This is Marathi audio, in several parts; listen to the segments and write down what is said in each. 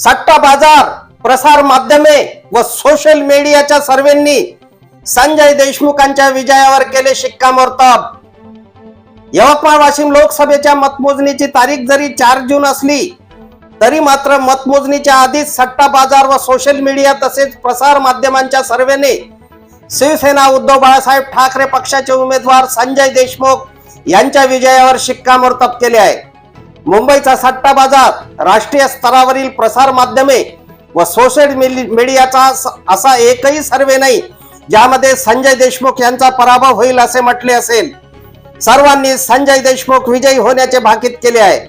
सट्टा बाजार प्रसार माध्यमे व सोशल मीडियाच्या सर्वेंनी संजय देशमुखांच्या विजयावर केले शिक्कामोर्तब यवतमाळ वाशिम लोकसभेच्या मतमोजणीची तारीख जरी चार जून असली तरी मात्र मतमोजणीच्या आधीच सट्टा बाजार व सोशल मीडिया तसेच प्रसार माध्यमांच्या सर्वेने शिवसेना उद्धव बाळासाहेब ठाकरे पक्षाचे उमेदवार संजय देशमुख यांच्या विजयावर शिक्कामोर्तब केले आहे. मुंबईचा सट्टा बाजार राष्ट्रीय स्तरावरील प्रसार माध्यमे व सोशल मीडियाचा असा एकही सर्वे नाही ज्यामध्ये संजय देशमुख यांचा पराभव होईल असे म्हटले असेल. सर्वांनी संजय देशमुख विजयी होण्याचे भाकीत केले आहे.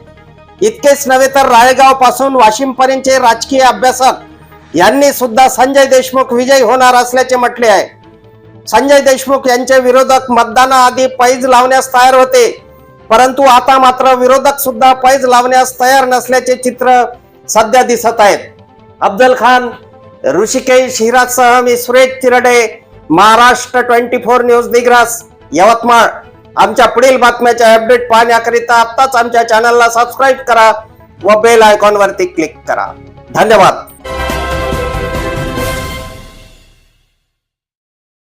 इतकेच नव्हे तर राळेगावपासून वाशिम पर्यंतचे राजकीय अभ्यासक यांनी सुद्धा संजय देशमुख विजयी होणार असल्याचे म्हटले आहे. संजय देशमुख यांचे विरोधक मतदानाआधी पैज लावण्यास तयार होते. परंतु आता मात्र विरोधक सुद्धा पैज लावण्यास तयार नसल्याचे चित्र सध्या दिसत आहेत. अफजल खान ऋषिकेश हिराजसह मी Suresh Chirde Maharashtra twenty four news Digras Yavatmal. आमच्या पुढील बातम्याच्या अपडेट पाहण्याकरिता आत्ताच आमच्या चॅनलला सबस्क्राईब करा व बेल आयकॉनवरती क्लिक करा. धन्यवाद.